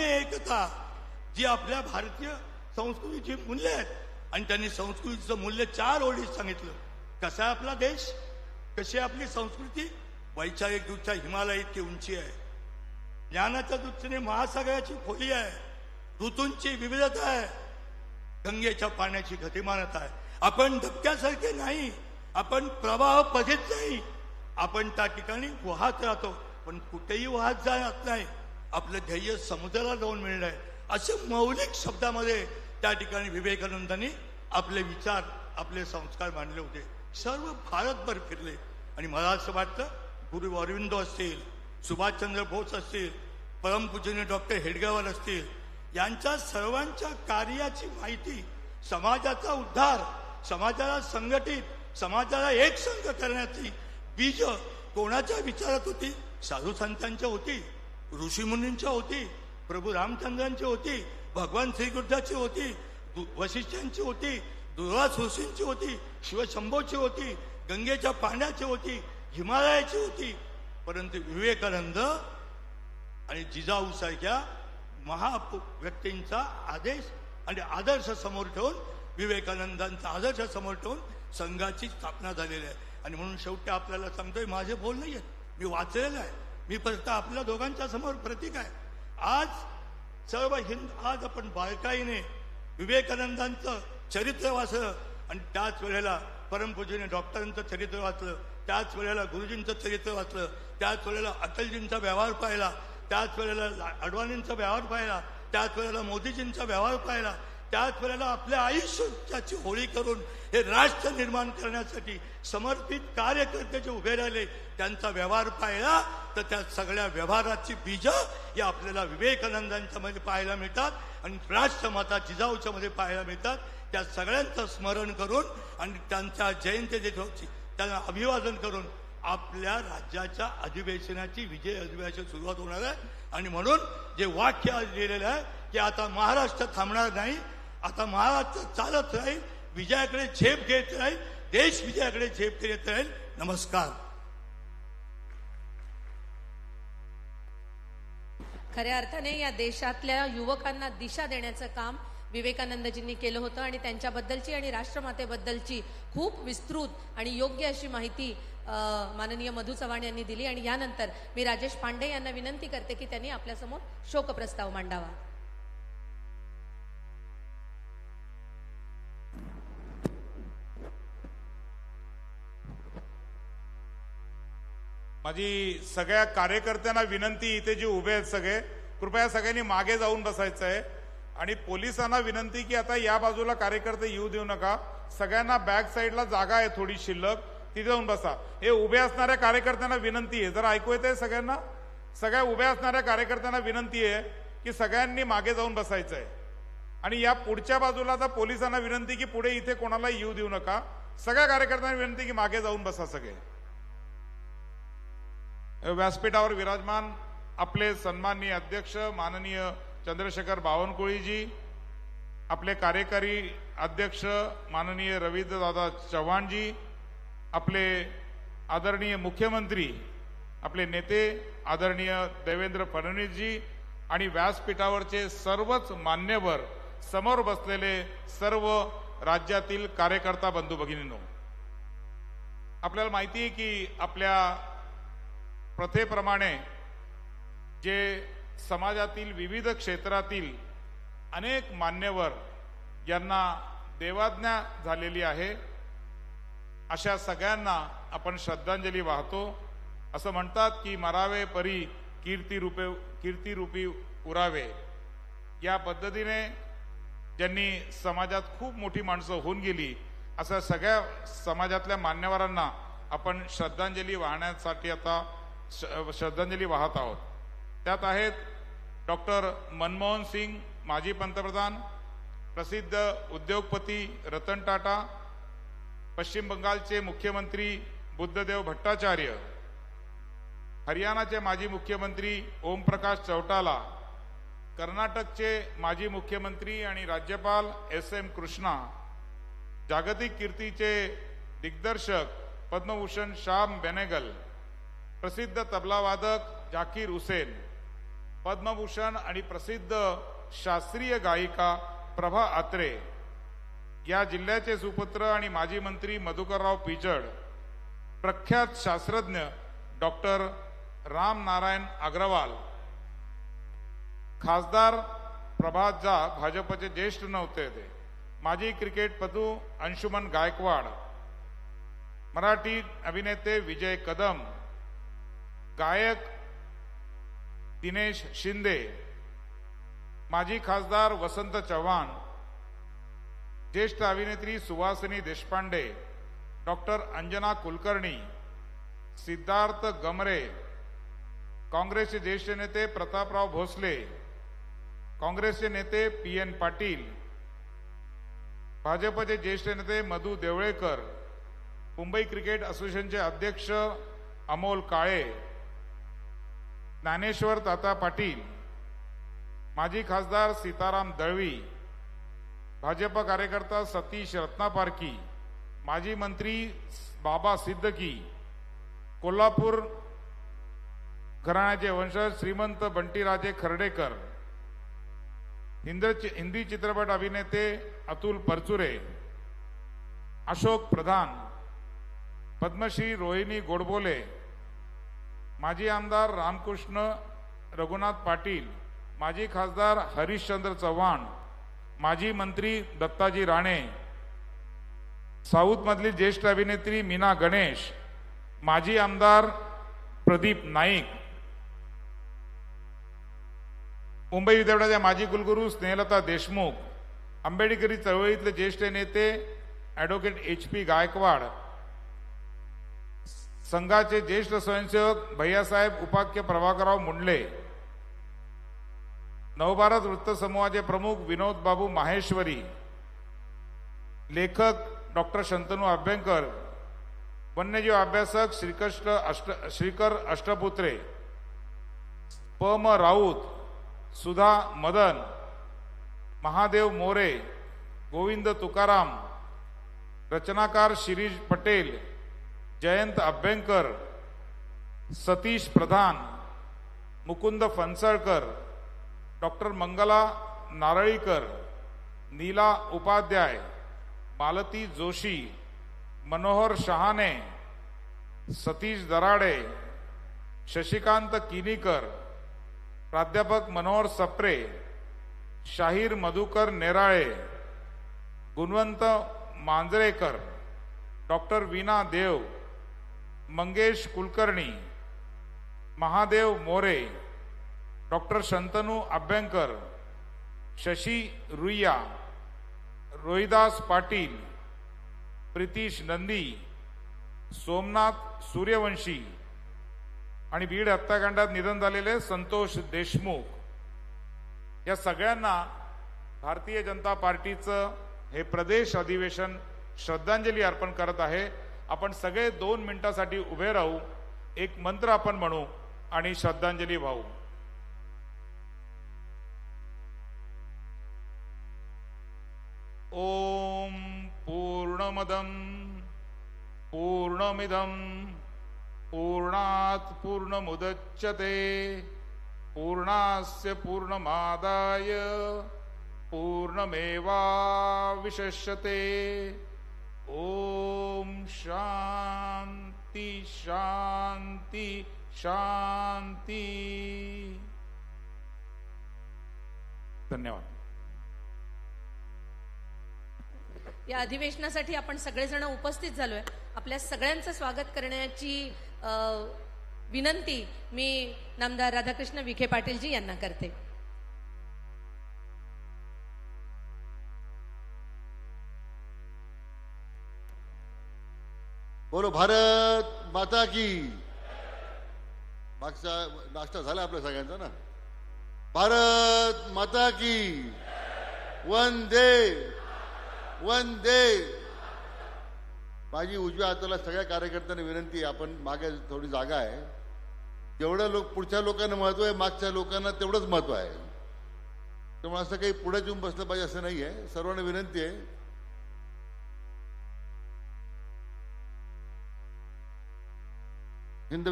में एकता जी आपल्या भारतीय संस्कृतीची मूल्य आहेत. आणि त्यांनी संस्कृतीचं मूल्य चार ओळीत सांगितलं. कसा आहे आपला देश? कशी आहे आपली संस्कृती? वैचारिक दृष्ट्या हिमालय इतकी उंची आहे. ज्ञानाच्या दृष्टीने महासागराची खोली आहे. ऋतूंची विविधता आहे. गंगेच्या पाण्याची गतिमानता आहे. आपण धबक्यासारखे नाही. आपण प्रवाह पधित नाही. आपण त्या ठिकाणी वाहत राहतो. पण कुठेही वाहत जात नाही. आपलं ध्येय समुद्राला जाऊन मिळणं आहे. असे मौलिक शब्दामध्ये त्या ठिकाणी विवेकानंदांनी आपले विचार आपले संस्कार मांडले होते. सर्व भारतभर फिरले. आणि मला असं वाटतं गुरु अरविंदो असतील सुभाषचंद्र बोस असतील परमपूजनीय डॉक्टर हेडगेवार असतील यांच्या सर्वांच्या कार्याची माहिती समाजाचा उद्धार समाजाला संघटित समाजाला एक संघ करण्याची बीज कोणाच्या विचारात होती? साधू संतांच्या होती. ऋषीमुनींच्या होती प्रभू रामचंद्रांची होती भगवान श्रीकृष्णाची होती दु- वशिष्ठांची होती दुर्वास ऋषींची होती शिवशंभोची होती गंगेच्या पाण्याची होती हिमालयाची होती. परंतु विवेकानंद आणि जिजाऊ सारख्या महा व्यक्तींचा आदेश आणि आदर्श समोर ठेवून विवेकानंदांचा आदर्श समोर ठेवून संघाची स्थापना झालेली आहे. आणि म्हणून शेवटी आपल्याला सांगतोय माझे बोल नाही आहेत मी वाचलेलं आहे. मी फक्त आपल्या दोघांच्या समोर प्रतीक आहे. आज सर्व हिंद आज आपण बारकाईने विवेकानंदांचं चरित्र वाचलं आणि त्याच वेळेला परमपूजनीय डॉक्टरांचं चरित्र वाचलं त्याच वेळेला गुरुजींचं चरित्र वाचलं त्याच वेळेला अटलजींचा व्यवहार पाहिला त्याच वेळेला अडवाणींचा व्यवहार पाहिला त्याच वेळेला मोदीजींचा व्यवहार पाहिला त्याच वेळेला आपल्या आयुष्याची होळी करून हे राष्ट्र निर्माण करण्यासाठी समर्पित कार्यकर्ते जे उभे राहिले त्यांचा व्यवहार पाहिला तर त्या सगळ्या व्यवहाराची बीज या आपल्याला विवेकानंदांच्या मध्ये पाहायला मिळतात आणि राष्ट्रमाता जिजाऊच्या मध्ये पाहायला मिळतात. त्या सगळ्यांचं स्मरण करून आणि त्यांच्या जयंती दिवशी त्यांना अभिवादन करून आपल्या राज्याच्या अधिवेशनाची विजय अधिवेशन सुरुवात होणार आहे. आणि म्हणून जे वाक्य लिहिलेलं आहे की आता महाराष्ट्र थांबणार नाही आता महाराष्ट्र चालत राहील विजयाकडे झेप घेत राहील देश विजयाकडे झेप घेत राहील. नमस्कार. खऱ्या अर्थाने या देशातल्या युवकांना दिशा देण्याचं काम विवेकानंदजींनी केलं होतं आणि त्यांच्याबद्दलची आणि राष्ट्रमातेबद्दलची खूप विस्तृत आणि योग्य अशी माहिती माननीय मधु चव्हाण यांनी दिली. आणि यानंतर मी राजेश पांडे यांना विनंती करते की त्यांनी आपल्यासमोर शोकप्रस्ताव मांडावा. माझी सगळ्या कार्यकर्त्यांना विनंती इथे जे उभे आहेत सगळे कृपया सगळ्यांनी मागे जाऊन बसायचं आहे आणि पोलिसांना विनंती की आता या बाजूला कार्यकर्ते येऊ देऊ नका. सगळ्यांना बॅक साईडला जागा आहे थोडी शिल्लक तिथे जाऊन बसा. हे उभे असणाऱ्या कार्यकर्त्यांना विनंती आहे. जरा ऐकू येते सगळ्यांना? सगळ्या उभ्या असणाऱ्या कार्यकर्त्यांना विनंती आहे की सगळ्यांनी मागे जाऊन बसायचं आहे आणि या पुढच्या बाजूला आता पोलिसांना विनंती की पुढे इथे कोणाला येऊ देऊ नका. सगळ्या कार्यकर्त्यांना विनंती की मागे जाऊन बसा सगळे. व्यासपीठावर विराजमान आपले सन्माननीय अध्यक्ष माननीय चंद्रशेखर बावनकुळीजी आपले कार्यकारी अध्यक्ष माननीय रवींद्रदादा चव्हाणजी आपले आदरणीय मुख्यमंत्री आपले नेते आदरणीय देवेंद्र फडणवीसजी आणि व्यासपीठावरचे सर्वच मान्यवर समोर बसलेले सर्व राज्यातील कार्यकर्ता बंधू भगिनींनो आपल्याला माहिती आहे की आपल्या प्रथेप्रमाणे जे समाजातील विविध क्षेत्रातील अनेक मान्यवर यांना देवाज्ञा झालेली आहे अशा सगळ्यांना आपण श्रद्धांजली वाहतो. असं म्हणतात की मरावे परी कीर्ती रूपे कीर्तिरूपी उरावे. या पद्धतीने ज्यांनी समाजात खूप मोठी माणसं होऊन गेली अशा सगळ्या समाजातल्या मान्यवरांना आपण श्रद्धांजली वाहण्यासाठी आता श्रद्धांजली वाहत आहोत. त्यात आहेत डॉक्टर मनमोहन सिंग माजी पंतप्रधान प्रसिद्ध उद्योगपती रतन टाटा पश्चिम बंगालचे मुख्यमंत्री बुद्धदेव भट्टाचार्य हरियाणाचे माजी मुख्यमंत्री ओमप्रकाश चौटाला कर्नाटकचे माजी मुख्यमंत्री आणि राज्यपाल एस एम कृष्णा जागतिक कीर्तीचे दिग्दर्शक पद्मभूषण श्याम बेनेगल प्रसिद्ध तबलावादक जाकीर हुसेन पद्मभूषण आणि प्रसिद्ध शास्त्रीय गायिका प्रभा आत्रे या जिल्ह्याचे सुपुत्र आणि माजी मंत्री मधुकरराव पिचड प्रख्यात शास्त्रज्ञ डॉक्टर राम नारायण अग्रवाल खासदार प्रभात झा भाजपचे ज्येष्ठ नव्हते ते माजी क्रिकेटपटू अंशुमन गायकवाड मराठी अभिनेते विजय कदम गायक दिनेश शिंदे माजी खासदार वसंत चव्हाण ज्येष्ठ अभिनेत्री सुवासिनी देशपांडे डॉक्टर अंजना कुलकर्णी सिद्धार्थ गमरे काँग्रेसचे ज्येष्ठ नेते प्रतापराव भोसले काँग्रेसचे नेते पी एन पाटील भाजपचे ज्येष्ठ नेते मधू देवळेकर मुंबई क्रिकेट असोसिएशनचे अध्यक्ष अमोल काळे ज्ञानेश्वर ताता पाटील माजी खासदार सीताराम दळवी भाजप कार्यकर्ता सतीश रत्नापारकी माजी मंत्री बाबा सिद्दकी कोल्हापूर घराण्याचे वंशज श्रीमंत बंटीराजे खर्डेकर हिंदी चित्रपट अभिनेते अतुल परचुरे अशोक प्रधान पद्मश्री रोहिणी गोडबोले माजी आमदार रामकृष्ण रघुनाथ पाटील माजी खासदार हरिश्चंद्र चव्हाण माजी मंत्री दत्ताजी राणे साऊथमधली ज्येष्ठ अभिनेत्री मीना गणेश माजी आमदार प्रदीप नाईक मुंबई विद्यापीठाच्या माजी कुलगुरू स्नेहलता देशमुख आंबेडकरी चळवळीतले ज्येष्ठ नेते ॲडव्होकेट एच पी गायकवाड संघाचे ज्येष्ठ स्वयंसेवक भैयासाहेब उपाख्य प्रभाकरराव मुंडले नवभारत वृत्तसमूहाचे प्रमुख विनोद बाबू माहेश्वरी लेखक डॉक्टर शंतनू अभ्यंकर वन्यजीव अभ्यासक श्रीकृष्ण अष्ट श्रीकर अष्टपुत्रे प म राऊत सुधा मदन महादेव मोरे गोविंद तुकाराम रचनाकार शिरीष पटेल जयंत अभ्यंकर सतीश प्रधान मुकुंद फणसळकर डॉक्टर मंगला नारळीकर नीला उपाध्याय मालती जोशी मनोहर शहाणे सतीश दराडे शशिकांत किनीकर प्राध्यापक मनोहर सप्रे शाहीर मधुकर नेराळे गुणवंत मांजरेकर डॉक्टर वीणा देव मंगेश कुलकर्णी महादेव मोरे डॉक्टर शंतनू अभ्यंकर शशी रुईया रोहिदास पाटील प्रितीश नंदी सोमनाथ सूर्यवंशी आणि बीड हत्याकांडात निधन झालेले संतोष देशमुख. या सगळ्यांना भारतीय जनता पार्टीचं हे प्रदेश अधिवेशन श्रद्धांजली अर्पण करत आहे. आपण सगळे दोन मिनिटासाठी उभे राहू एक मंत्र आपण म्हणू आणि श्रद्धांजली वाहू. ओम पूर्णमदम पूर्णमिदम पूर्णात पूर्णमुदच्यते पूर्णास्य पूर्णमादाय पूर्णमेवाविशस्यते ओम शांती शांती शांती। धन्यवाद. या अधिवेशनासाठी आपण सगळेजण उपस्थित झालोय. आपल्या सगळ्यांचं स्वागत करण्याची विनंती मी नामदार राधाकृष्ण विखे पाटीलजी यांना करते. बोलो भारत माता की। मागचा नाश्ता झाला आपल्या सगळ्यांचा ना? भारत माता की। वंदे। वंदे। माझी उजव्या हाताला सगळ्या कार्यकर्त्यांना विनंती आहे आपण मागे थोडी जागा आहे. जेवढं लोक पुढच्या लोकांना महत्त्व आहे मागच्या लोकांना तेवढंच महत्त्व आहे. त्यामुळे असं काही पुढे येऊन बसलं पाहिजे असं नाही आहे सर्वांना विनंती आहे हिंद